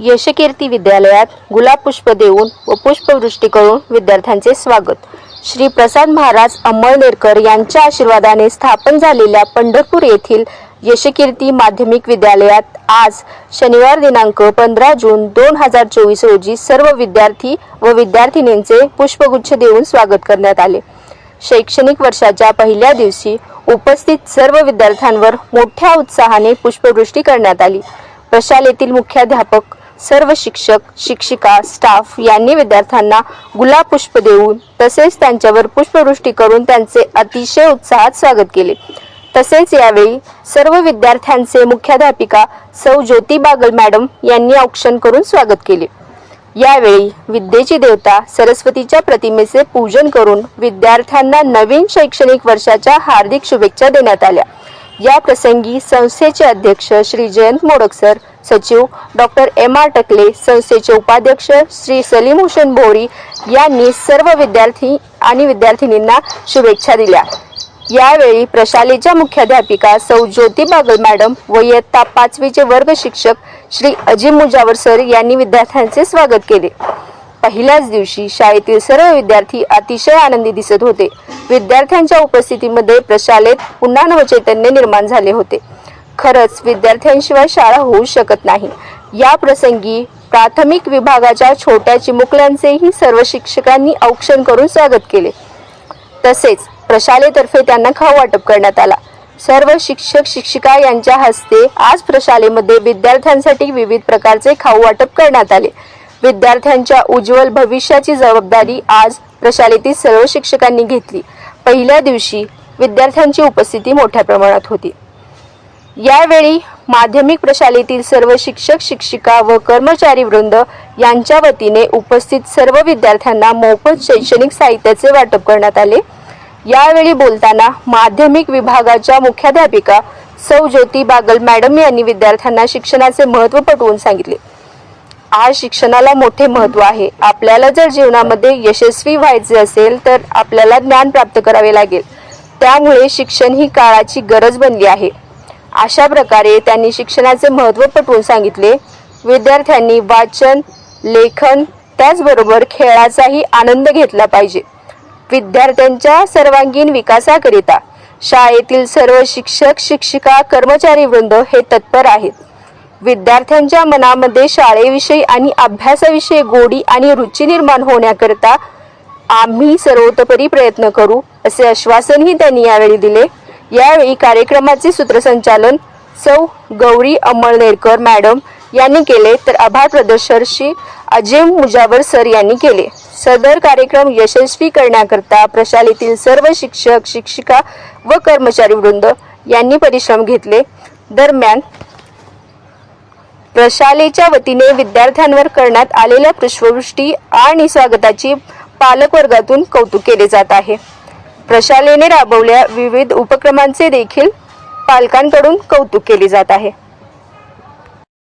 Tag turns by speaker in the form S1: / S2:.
S1: यशकीर्ती विद्यालयात गुलाब पुष्प देऊन व पुष्पवृष्टी करून विद्यार्थ्यांचे स्वागत. श्री प्रसाद महाराज अंमळनेरकर यांच्या आशीर्वादाने स्थापन झालेल्या पंढरपूर येथील यशकीर्ती माध्यमिक विद्यालयात आज शनिवार दिनांक पंधरा जून दोन हजार चोवीस रोजी सर्व विद्यार्थी व विद्यार्थिनींचे पुष्पगुच्छ देऊन स्वागत करण्यात आले. शैक्षणिक वर्षाच्या पहिल्या दिवशी उपस्थित सर्व विद्यार्थ्यांवर मोठ्या उत्साहाने पुष्पवृष्टी करण्यात आली. प्रशालेतील मुख्याध्यापक सर्व शिक्षक शिक्षिका स्टाफ यांनी विद्यार्थ्यांना गुलाब पुष्प देऊन तसेच त्यांच्यावर पुष्पवृष्टी करून त्यांचे अतिशय उत्साहात स्वागत केले. तसेच यावेळी सर्व विद्यार्थ्यांचे मुख्याध्यापिका सौ ज्योती बागल मॅडम यांनी औक्षण करून स्वागत केले. यावेळी विद्येची देवता सरस्वतीच्या प्रतिमेचे पूजन करून विद्यार्थ्यांना नवीन शैक्षणिक वर्षाच्या हार्दिक शुभेच्छा देण्यात आल्या. या प्रसंगी संस्थेचे अध्यक्ष श्री जयंत मोडक सर सचिव डॉक्टर एम आर टकले संस्थेचे उपाध्यक्ष श्री सलीम हुसेन भोरी यांनी सर्व विद्यार्थी आणि विद्यार्थिनींना शुभेच्छा दिल्या. यावेळी प्रशालेच्या मुख्याध्यापिका सौ ज्योती बागल मॅडम व इयत्ता पाचवीचे वर्ग शिक्षक श्री अजिम मुजावर सर यांनी विद्यार्थ्यांचे स्वागत केले. पहिल्याच दिवशी शाळेतील सर्व विद्यार्थी अतिशय आनंदी दिसत होते. विद्यार्थ्यांच्या उपस्थितीमध्ये प्रशालेत पुन्हा नवचैतन्य निर्माण झाले होते. खरंच विद्यार्थ्यांशिवाय शाळा होऊ शकत नाही. या प्रसंगी प्राथमिक विभागाच्या छोट्या चिमुकल्यांचेही सर्व शिक्षकांनी औक्षण करून स्वागत केले. तसेच प्रशालेतर्फे त्यांना खाऊ वाटप करण्यात आला. सर्व शिक्षक शिक्षिका यांच्या हस्ते आज प्रशालेमध्ये विद्यार्थ्यांसाठी विविध प्रकारचे खाऊ वाटप करण्यात आले. विद्यार्थ्यांच्या उज्ज्वल भविष्याची जबाबदारी आज प्रशालेतील सर्व शिक्षकांनी घेतली. पहिल्या दिवशी विद्यार्थ्यांची उपस्थिती मोठ्या प्रमाणात होती. यावेळी माध्यमिक प्रशालेतील सर्व शिक्षक शिक्षिका व कर्मचारी वृंद यांच्या वतीने उपस्थित सर्व विद्यार्थ्यांना मोफत शैक्षणिक साहित्याचे वाटप करण्यात आले. यावेळी बोलताना माध्यमिक विभागाच्या मुख्याध्यापिका सौ ज्योती बागल मॅडम यांनी विद्यार्थ्यांना शिक्षणाचे महत्त्व पटवून सांगितले. आज शिक्षणाला मोठे महत्त्व आहे. आपल्याला जर जीवनामध्ये यशस्वी व्हायचे असेल तर आपल्याला ज्ञान प्राप्त करावे लागेल. त्यामुळे शिक्षण ही काळाची गरज बनली आहे. अशा प्रकारे त्यांनी शिक्षणाचे महत्त्व पटवून सांगितले. विद्यार्थ्यांनी वाचन लेखन त्याचबरोबर खेळाचाही आनंद घेतला पाहिजे. विद्यार्थ्यांच्या सर्वांगीण विकासाकरिता शाळेतील सर्व शिक्षक शिक्षिका कर्मचारी वृंद हे तत्पर आहेत. विद्यार्थ्यांच्या मनामध्ये शाळेविषयी आणि अभ्यासाविषयी गोडी आणि रुची निर्माण होण्याकरिता आम्ही सर्वतोपरी प्रयत्न करू असे आश्वासनही त्यांनी यावेळी दिले. यावेळी कार्यक्रमाचे सूत्रसंचालन सौ. गौरी अमळनेरकर मॅडम यांनी केले तर आभार प्रदर्शन श्री. अजय मुजावर सर यांनी केले. सदर कार्यक्रम यशस्वी करण्याकरता प्रशालेतील सर्व शिक्षक शिक्षिका व कर्मचारी वृंद यांनी परिश्रम घेतले. दरम्यान प्रशालेच्या वतीने विद्यार्थ्यांवर करण्यात आलेल्या पुष्पवृष्टी आणि स्वागताची पालकवर्गातून कौतुक केले जात आहे. प्रशालेने राबवल्या विविध उपक्रमांचे देखील पालकांकडून कौतुक केले जात आहे.